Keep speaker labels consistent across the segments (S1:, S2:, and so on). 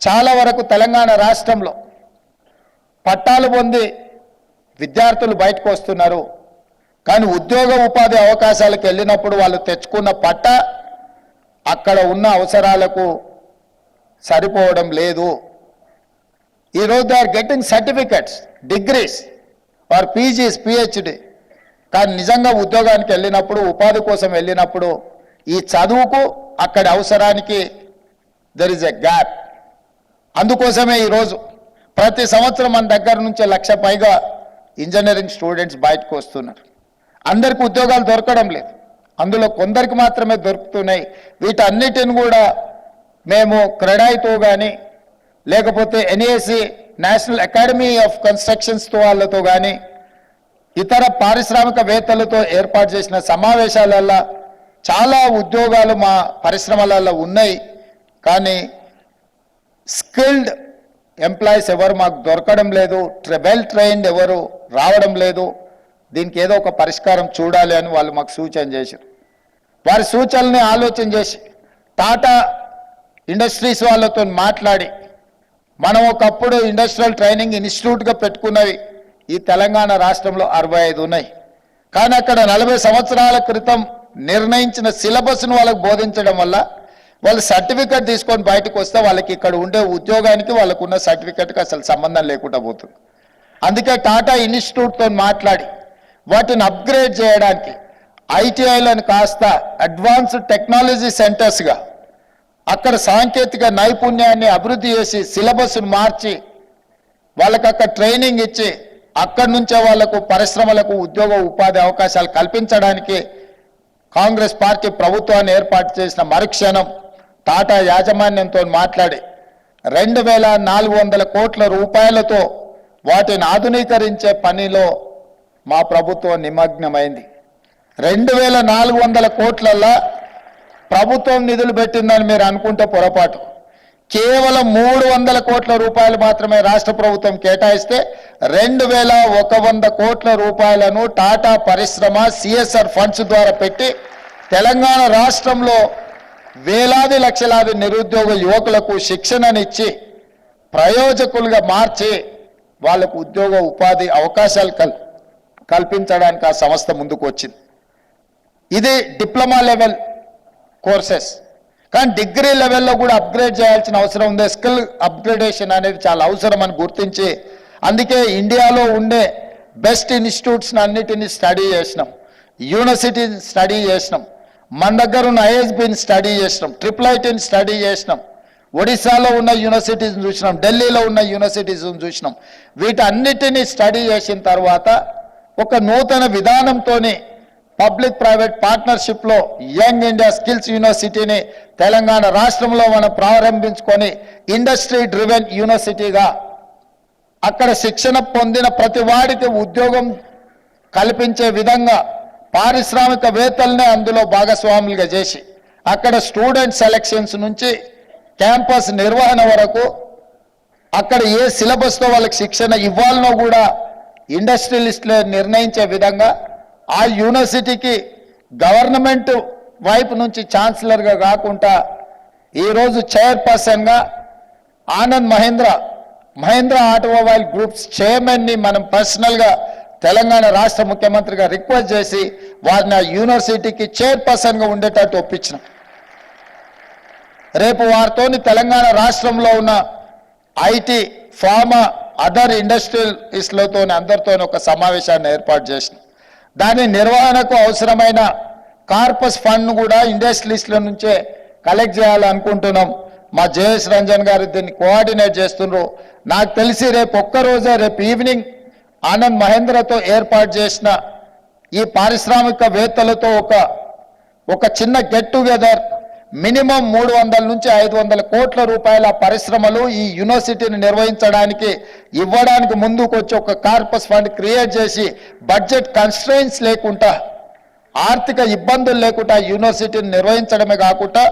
S1: చాలా వరకు తెలంగాణ రాష్ట్రంలో పట్టాలు పొంది విద్యార్థులు బయటకు వస్తున్నారు. కానీ ఉద్యోగ ఉపాధి అవకాశాలకు వెళ్ళినప్పుడు వాళ్ళు తెచ్చుకున్న పట్ట అక్కడ ఉన్న అవసరాలకు సరిపోవడం లేదు. ఈరోజు they are getting certificates degrees or PGs PhD కానీ నిజంగా ఉద్యోగానికి వెళ్ళినప్పుడు ఉపాధి కోసం వెళ్ళినప్పుడు ఈ చదువుకు అక్కడి అవసరానికి దెర్ ఇస్ ఎ గ్యాప్ అందుకోసమే ఈరోజు ప్రతి సంవత్సరం మన దగ్గర నుంచి లక్ష పైగా ఇంజనీరింగ్ స్టూడెంట్స్ బయటకు వస్తున్నారు. అందరికీ ఉద్యోగాలు దొరకడం లేదు. అందులో కొందరికి మాత్రమే దొరుకుతున్నాయి. వీటన్నిటిని కూడా మేము క్రెడాయితో కానీ లేకపోతే ఎన్ఏసి నేషనల్ అకాడమీ ఆఫ్ కన్స్ట్రక్షన్స్తో వాళ్ళతో కానీ ఇతర పారిశ్రామికవేత్తలతో ఏర్పాటు చేసిన సమావేశాలల్లో చాలా ఉద్యోగాలు మా పరిశ్రమలలో ఉన్నాయి. కానీ స్కిల్డ్ ఎంప్లాయీస్ ఎవరు మాకు దొరకడం లేదు వెల్ ట్రైన్డ్ ఎవరు రావడం లేదు దీనికి ఏదో ఒక పరిష్కారం చూడాలి అని వాళ్ళు మాకు సూచన చేశారు. వారి సూచనల్ని ఆలోచన చేసి టాటా ఇండస్ట్రీస్ వాళ్ళతో మాట్లాడి మనం ఒకప్పుడు ఇండస్ట్రియల్ ట్రైనింగ్ ఇన్స్టిట్యూట్గా పెట్టుకున్నవి ఈ తెలంగాణ రాష్ట్రంలో అరవై ఐదు ఉన్నాయి. కానీ అక్కడ నలభై సంవత్సరాల క్రితం నిర్ణయించిన సిలబస్ను వాళ్ళకు బోధించడం వల్ల వాళ్ళు సర్టిఫికెట్ తీసుకొని బయటకు వస్తే వాళ్ళకి ఇక్కడ ఉండే ఉద్యోగానికి వాళ్ళకు ఉన్న సర్టిఫికెట్కి అసలు సంబంధం లేకుండా పోతుంది. అందుకే టాటా ఇన్స్టిట్యూట్తో మాట్లాడి వాటిని అప్గ్రేడ్ చేయడానికి ఐటీఐలను కాస్త అడ్వాన్స్డ్ టెక్నాలజీ సెంటర్స్గా అక్కడ సాంకేతిక నైపుణ్యాన్ని అభివృద్ధి చేసి సిలబస్ను మార్చి వాళ్ళకి అక్కడ ట్రైనింగ్ ఇచ్చి అక్కడి నుంచే వాళ్ళకు పరిశ్రమలకు ఉద్యోగ ఉపాధి అవకాశాలు కల్పించడానికి కాంగ్రెస్ పార్టీ ప్రభుత్వాన్ని ఏర్పాటు చేసిన మరుక్షణం టాటా యాజమాన్యంతో మాట్లాడి రెండు వేల నాలుగు వందల కోట్ల రూపాయలతో వాటిని ఆధునీకరించే పనిలో మా ప్రభుత్వం నిమగ్నమైంది. రెండు వేల నాలుగు వందల కోట్లల్లా ప్రభుత్వం నిధులు పెట్టిందని మీరు అనుకుంటే పొరపాటు. కేవలం మూడు వందల కోట్ల రూపాయలు మాత్రమే రాష్ట్ర ప్రభుత్వం కేటాయిస్తే రెండు వేల ఒక వంద కోట్ల రూపాయలను టాటా పరిశ్రమ సిఎస్ఆర్ ఫండ్స్ ద్వారా పెట్టి తెలంగాణ రాష్ట్రంలో వేలాది లక్షలాది నిరుద్యోగ యువకులకు శిక్షణనిచ్చి ప్రయోజకులుగా మార్చి వాళ్ళకు ఉద్యోగ ఉపాధి అవకాశాలు కల్ కల్పించడానికి ఆ సంస్థ ముందుకు వచ్చింది. ఇది డిప్లొమా లెవెల్ కోర్సెస్. కానీ డిగ్రీ లెవెల్లో కూడా అప్గ్రేడ్ చేయాల్సిన అవసరం ఉంది. స్కిల్ అప్గ్రేడేషన్ అనేది చాలా అవసరం అని గుర్తించి అందుకే ఇండియాలో ఉండే బెస్ట్ ఇన్స్టిట్యూట్స్ని అన్నిటిని స్టడీ చేసినాం. యూనివర్సిటీని స్టడీ చేసినాం. మన దగ్గర ఉన్న ఐఎస్బిని స్టడీ చేసినాం ట్రిపుల్ ఐటీని స్టడీ చేసినాం. ఒడిశాలో ఉన్న యూనివర్సిటీస్ని చూసినాం ఢిల్లీలో ఉన్న యూనివర్సిటీస్ని చూసినాం. వీటన్నిటినీ స్టడీ చేసిన తర్వాత ఒక నూతన విధానంతో పబ్లిక్ ప్రైవేట్ పార్ట్నర్షిప్లో యంగ్ ఇండియా స్కిల్స్ యూనివర్సిటీని తెలంగాణ రాష్ట్రంలో మనం ప్రారంభించుకొని ఇండస్ట్రీ డ్రివెన్ యూనివర్సిటీగా అక్కడ శిక్షణ పొందిన ప్రతి వాడికి ఉద్యోగం కల్పించే విధంగా పారిశ్రామికవేత్తలనే అందులో భాగస్వాములుగా చేసి అక్కడ స్టూడెంట్ సెలక్షన్స్ నుంచి క్యాంపస్ నిర్వహణ వరకు అక్కడ ఏ సిలబస్తో వాళ్ళకి శిక్షణ ఇవ్వాలనో కూడా ఇండస్ట్రియలిస్టులు నిర్ణయించే విధంగా ఆ యూనివర్సిటీకి గవర్నమెంట్ వైపు నుంచి ఛాన్సలర్గా కాకుండా ఈరోజు చైర్పర్సన్గా ఆనంద్ మహేంద్ర మహేంద్ర ఆటోమొబైల్ గ్రూప్స్ చైర్మన్ని మనం పర్సనల్గా తెలంగాణ రాష్ట్ర ముఖ్యమంత్రిగా రిక్వెస్ట్ చేసి వారిని ఆ యూనివర్సిటీకి చైర్పర్సన్గా ఉండేటట్టు ఒప్పించిన. రేపు వారితోని తెలంగాణ రాష్ట్రంలో ఉన్న ఐటీ ఫార్మా అదర్ ఇండస్ట్రియలిస్టులతో అందరితో ఒక సమావేశాన్ని ఏర్పాటు చేసిన. దాని నిర్వహణకు అవసరమైన కార్పస్ ఫండ్ కూడా ఇండస్ట్రియలిస్టుల నుంచే కలెక్ట్ చేయాలనుకుంటున్నాం. మా జేఎస్ రంజన్ గారు దీన్ని కోఆర్డినేట్ చేస్తున్నారు నాకు తెలిసి రేపు ఒక్కరోజే రేపు ఈవినింగ్ ఆనంద్ మహేంద్రతో ఏర్పాటు చేసిన ఈ పారిశ్రామికవేత్తలతో ఒక ఒక చిన్న గెట్ టుగెదర్ మినిమం మూడు వందల నుంచి ఐదు వందల కోట్ల రూపాయల పరిశ్రమలు ఈ యూనివర్సిటీని నిర్వహించడానికి ఇవ్వడానికి ముందుకు వచ్చి ఒక కార్పస్ ఫండ్ క్రియేట్ చేసి బడ్జెట్ కన్స్ట్రెయిన్స్ లేకుండా ఆర్థిక ఇబ్బందులు లేకుండా యూనివర్సిటీని నిర్వహించడమే కాకుండా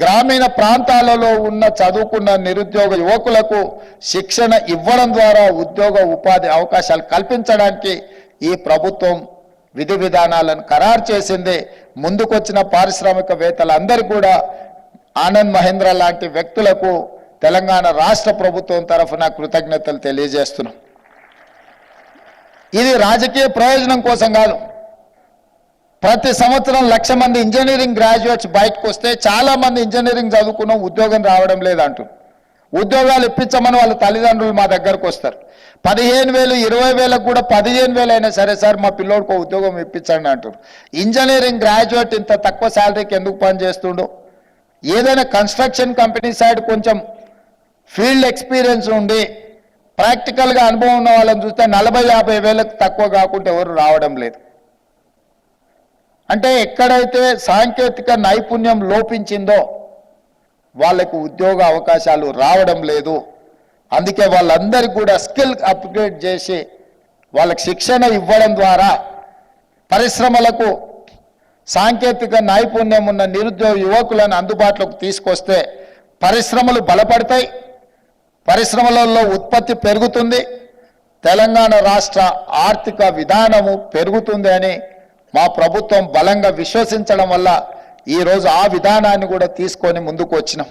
S1: గ్రామీణ ప్రాంతాలలో ఉన్న చదువుకున్న నిరుద్యోగ యువకులకు శిక్షణ ఇవ్వడం ద్వారా ఉద్యోగ ఉపాధి అవకాశాలు కల్పించడానికి ఈ ప్రభుత్వం విధి విధానాలను ఖరారు చేసింది. ముందుకొచ్చిన పారిశ్రామికవేత్తలందరూ కూడా ఆనంద్ మహేంద్ర లాంటి వ్యక్తులకు తెలంగాణ రాష్ట్ర ప్రభుత్వం తరఫున కృతజ్ఞతలు తెలియజేస్తున్నాం. ఇది రాజకీయ ప్రయోజనం కోసం కాదు. ప్రతి సంవత్సరం లక్ష మంది ఇంజనీరింగ్ గ్రాడ్యుయేట్స్ బయటకు వస్తే చాలా మంది ఇంజనీరింగ్ చదువుకున్న ఉద్యోగం రావడం లేదంటూ ఉద్యోగాలు ఇప్పించమని వాళ్ళ తల్లిదండ్రులు మా దగ్గరకు వస్తారు. పదిహేను వేలు ఇరవై వేలకు కూడా పదిహేను వేలు అయినా సరే సార్ మా పిల్లోడికి ఉద్యోగం ఇప్పించండి అంటారు ఇంజనీరింగ్ గ్రాడ్యుయేట్ ఇంత తక్కువ శాలరీకి ఎందుకు పని చేస్తుండు? ఏదైనా కన్స్ట్రక్షన్ కంపెనీ సైడ్ కొంచెం ఫీల్డ్ ఎక్స్పీరియన్స్ ఉండి ప్రాక్టికల్గా అనుభవం ఉన్న వాళ్ళని చూస్తే నలభై యాభై వేలకు తక్కువ కాకుండా ఎవరు రావడం లేదు. అంటే ఎక్కడైతే సాంకేతిక నైపుణ్యం లోపించిందో వాళ్ళకు ఉద్యోగ అవకాశాలు రావడం లేదు. అందుకే వాళ్ళందరికీ కూడా స్కిల్ అప్గ్రేడ్ చేసి వాళ్ళకి శిక్షణ ఇవ్వడం ద్వారా పరిశ్రమలకు సాంకేతిక నైపుణ్యం ఉన్న నిరుద్యోగ యువకులను అందుబాటులోకి తీసుకొస్తే పరిశ్రమలు బలపడతాయి. పరిశ్రమలలో ఉత్పత్తి పెరుగుతుంది. తెలంగాణ రాష్ట్ర ఆర్థిక విధానము పెరుగుతుంది అని మా ప్రభుత్వం బలంగా విశ్వసించడం వల్ల ఈరోజు ఆ విధానాన్ని కూడా తీసుకొని ముందుకు వచ్చినాం.